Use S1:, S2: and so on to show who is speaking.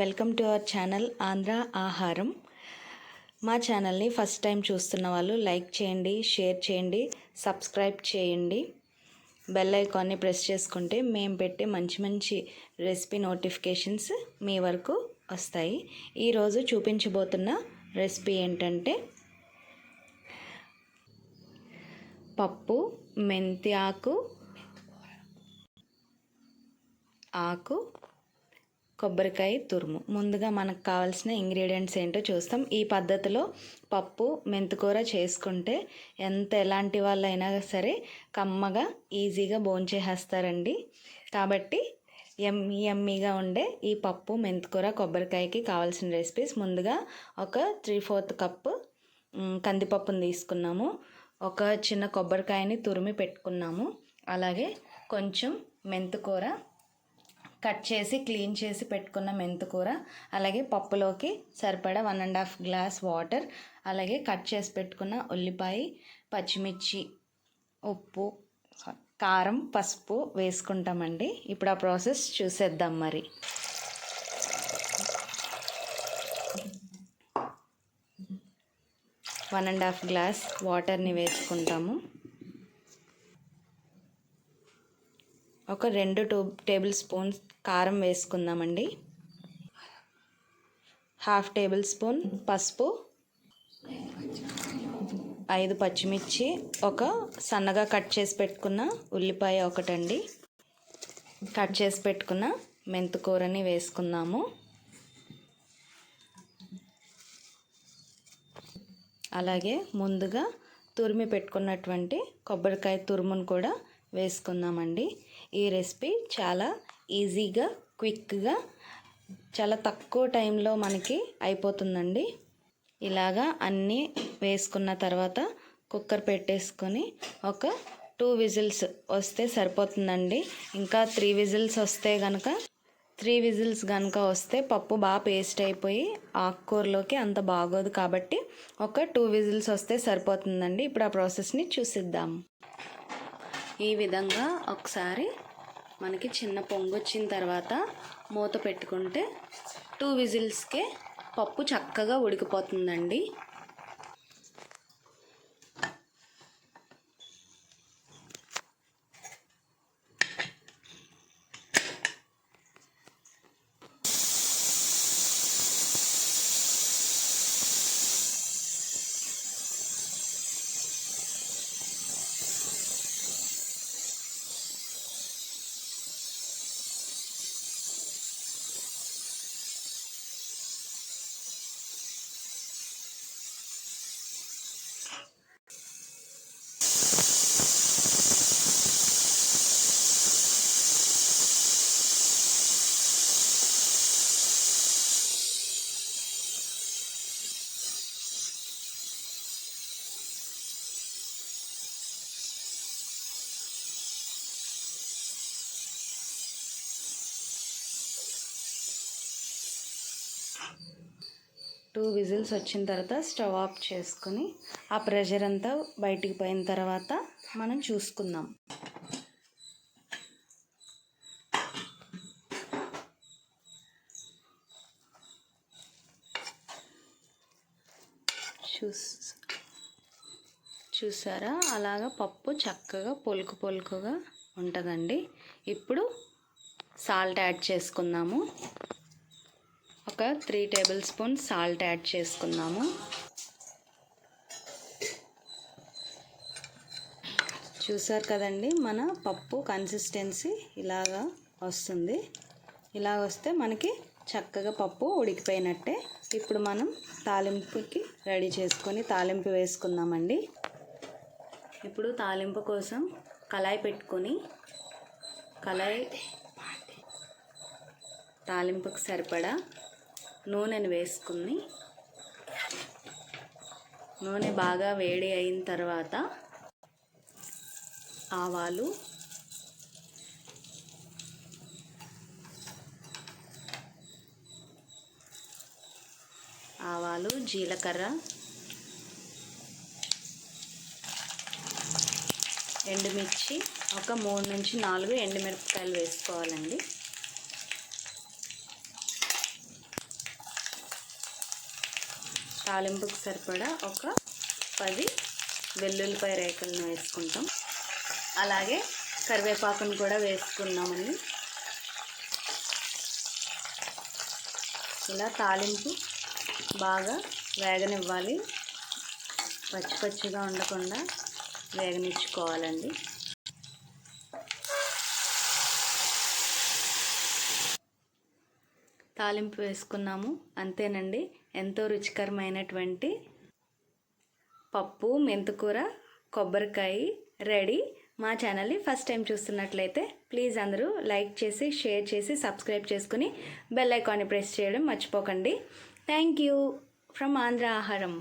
S1: Welcome to our channel Andhra Aaharam. మా ఛానల్ని first time చూస్తున్న వాళ్ళు లైక్ చేయండి షేర్ చేయండి సబ్స్క్రైబ్ చేయండి. బెల్ ఐకాన్ని ప్రెస్ చేసుకుంటే మేము పెట్టే మంచి మంచి రెసిపీ నోటిఫికేషన్స్ మీ వరకు వస్తాయి. ఈరోజు చూపించబోతున్న రెసిపీ ఏంటంటే పప్పు మెంతి ఆకు ఆకు కొబ్బరికాయ తురుము. ముందుగా మనకు కావాల్సిన ఇంగ్రీడియంట్స్ ఏంటో చూస్తాం. ఈ పద్ధతిలో పప్పు మెంతికూర చేసుకుంటే ఎంత ఎలాంటి వాళ్ళైనా సరే కమ్మగా ఈజీగా భోంచేసేస్తారండి కాబట్టి ఎమ్మీ ఎమ్మీగా ఉండే ఈ పప్పు మెంతికూర కొబ్బరికాయకి కావాల్సిన రెసిపీస్ ముందుగా ఒక త్రీ ఫోర్త్ కప్పు కందిపప్పును తీసుకున్నాము. ఒక చిన్న కొబ్బరికాయని తురిమి పెట్టుకున్నాము. అలాగే కొంచెం మెంతికూర కట్ చేసి క్లీన్ చేసి పెట్టుకున్న మెంతికూర అలాగే పప్పులోకి సరిపడా one and half glass water అలాగే కట్ చేసి పెట్టుకున్న ఉల్లిపాయ పచ్చిమిర్చి ఉప్పు కారం పసుపు వేసుకుంటామండి. ఇప్పుడు ఆ ప్రాసెస్ చూసేద్దాం మరి. వన్ అండ్ హాఫ్ గ్లాస్ వాటర్ని వేసుకుంటాము. ఒక రెండు టూ టేబుల్ స్పూన్స్ కారం వేసుకుందామండి. హాఫ్ టేబుల్ స్పూన్ పసుపు. ఐదు పచ్చిమిర్చి. ఒక సన్నగా కట్ చేసి పెట్టుకున్న ఉల్లిపాయ ఒకటండి. కట్ చేసి పెట్టుకున్న మెంతికూరని వేసుకుందాము. అలాగే ముందుగా తురిమి పెట్టుకున్నటువంటి కొబ్బరికాయ తురుమును కూడా వేసుకుందామండి. ఈ రెసిపీ చాలా ఈజీగా క్విక్గా చాలా తక్కువ టైంలో మనకి అయిపోతుందండి. ఇలాగా అన్నీ వేసుకున్న తర్వాత కుక్కర్ పెట్టేసుకొని ఒక టూ విజిల్స్ వస్తే సరిపోతుందండి. ఇంకా త్రీ విజిల్స్ వస్తే కనుక త్రీ విజిల్స్ కనుక వస్తే పప్పు బాగా పేస్ట్ అయిపోయి ఆకుకూరలోకి అంత బాగోదు కాబట్టి ఒక టూ విజిల్స్ వస్తే సరిపోతుందండి. ఇప్పుడు ఆ ప్రాసెస్ని చూసిద్దాం. ఈ విధంగా ఒకసారి మనకి చిన్న పొంగు వచ్చిన తర్వాత మూత పెట్టుకుంటే టూ విజిల్స్కే పప్పు చక్కగా ఉడికిపోతుందండి. టూ విజిల్స్ వచ్చిన తర్వాత స్టవ్ ఆఫ్ చేసుకొని ఆ ప్రెషర్ అంతా బయటికి పోయిన తర్వాత మనం చూసుకుందాం. చూస్ చూసారా? అలాగా పప్పు చక్కగా పొలుకు పొలుకుగా ఉంటుందండి. ఇప్పుడు సాల్ట్ యాడ్ చేసుకుందాము. ఒక three tablespoon salt add చేసుకున్నాము. చూసారు కదండి మన పప్పు కన్సిస్టెన్సీ ఇలాగా వస్తుంది. ఇలా వస్తే మనకి చక్కగా పప్పు ఉడికిపోయినట్టే. ఇప్పుడు మనం తాలింపుకి రెడీ చేసుకొని తాలింపు వేసుకుందామండి. ఇప్పుడు తాలింపు కోసం కళాయి పెట్టుకొని కళాయి తాలింపుకి సరిపడా నూనెను వేసుకుని నూనె బాగా వేడి అయిన తర్వాత ఆవాలు ఆవాలు జీలకర్ర ఎండుమిర్చి ఒక మూడు నుంచి నాలుగు ఎండుమిరపకాయలు వేసుకోవాలండి. తాలింపుకు సరిపడా ఒక పది వెల్లుల్లిపాయ రేకలను వేసుకుంటాం. అలాగే కరివేపాకును కూడా వేసుకున్నామండి. ఇలా తాలింపు బాగా వేగనివ్వాలి. పచ్చి పచ్చిగా ఉండకుండా వేగనిచ్చుకోవాలండి. తాలింపు వేసుకున్నాము. అంతేనండి. ఎంతో రుచికరమైనటువంటి పప్పు మెంతుకూర కొబ్బరికాయ రెడీ. మా ఛానల్ని ఫస్ట్ టైం చూస్తున్నట్లయితే ప్లీజ్ అందరూ లైక్ చేసి షేర్ చేసి సబ్స్క్రైబ్ చేసుకుని బెల్ ఐకాన్ని ప్రెస్ చేయడం మర్చిపోకండి. Thank you. ఫ్రమ్ ఆంధ్ర ఆహారం.